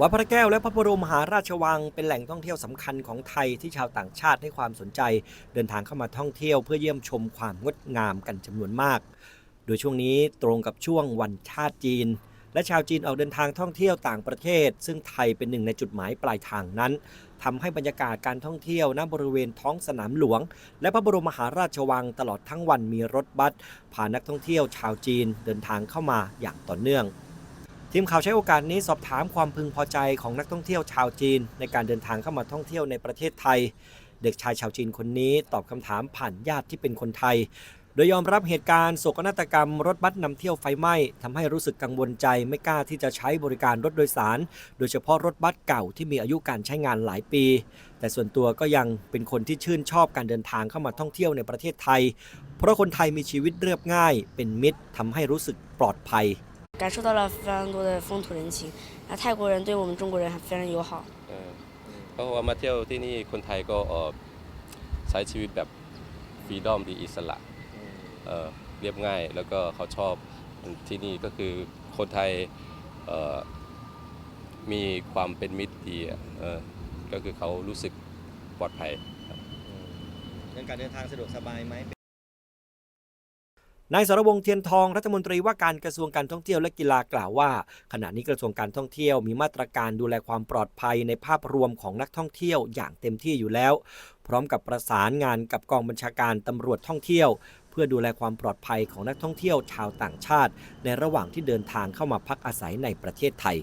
วัดพระแก้วและพระบรมมหาราชวังเป็นแหล่งท่องเที่ยวสำคัญของไทยที่ชาวต่างชาติให้ความสนใจ เดินทางเข้ามาท่องเที่ยวเพื่อเยี่ยมชมความงดงามกันจำนวนมาก โดยช่วงนี้ตรงกับช่วงวันชาติจีน และชาวจีนออกเดินทางท่องเที่ยวต่างประเทศ ซึ่งไทยเป็นหนึ่งในจุดหมายปลายทางนั้นทำให้บรรยากาศการท่องเที่ยวณบริเวณท้องสนามหลวง และพระบรมมหาราชวังตลอดทั้งวันมีรถบัสพานักท่องเที่ยวชาวจีนเดินทางเข้ามาอย่างต่อเนื่อง ทีมข่าวใช้โอกาสนี้สอบถามความพึงพอใจของนักท่องเที่ยวชาวจีน ในการเดินทางเข้ามาท่องเที่ยวในประเทศไทย เด็กชายชาวจีนคนนี้ตอบคำถามผ่านญาติที่เป็นคนไทย โดยยอมรับเหตุการณ์โศกนาฏกรรมรถบัสนำเที่ยวไฟไหม้ทำให้รู้สึกกังวลใจไม่กล้าที่จะใช้บริการรถโดยสาร โดยเฉพาะรถบัสเก่าที่มีอายุการใช้งานหลายปี แต่ส่วนตัวก็ยังเป็นคนที่ชื่นชอบการเดินทางเข้ามาท่องเที่ยวในประเทศไทย เพราะคนไทยมีชีวิตเรียบง่าย เป็นมิตรทำให้รู้สึกปลอดภัย 感受到了非常多的风土人情，那泰国人对我们中国人还非常友好。 เออเพราะว่ามาเที่ยวที่นี่คนไทยก็เอ่อใช้ชีวิตแบบฟรีดอมดีอิสระเอ่อเรียบง่าย แล้วก็เขาชอบที่นี่ก็คือคนไทยเอ่อมีความเป็นมิตรดีอะเออก็คือเขารู้สึกปลอดภัย การเดินทางสะดวกสบายไหม นายสรวงเทียนทองรัฐมนตรีว่าการกระทรวงการท่องเที่ยวและกีฬากล่าวว่า ขณะนี้กระทรวงการท่องเที่ยวมีมาตรการดูแลความปลอดภัยในภาพรวมของนักท่องเที่ยวอย่างเต็มที่อยู่แล้ว พร้อมกับประสานงานกับกองบัญชาการตำรวจท่องเที่ยว เพื่อดูแลความปลอดภัยของนักท่องเที่ยวชาวต่างชาติ ในระหว่างที่เดินทางเข้ามาพักอาศัยในประเทศไทย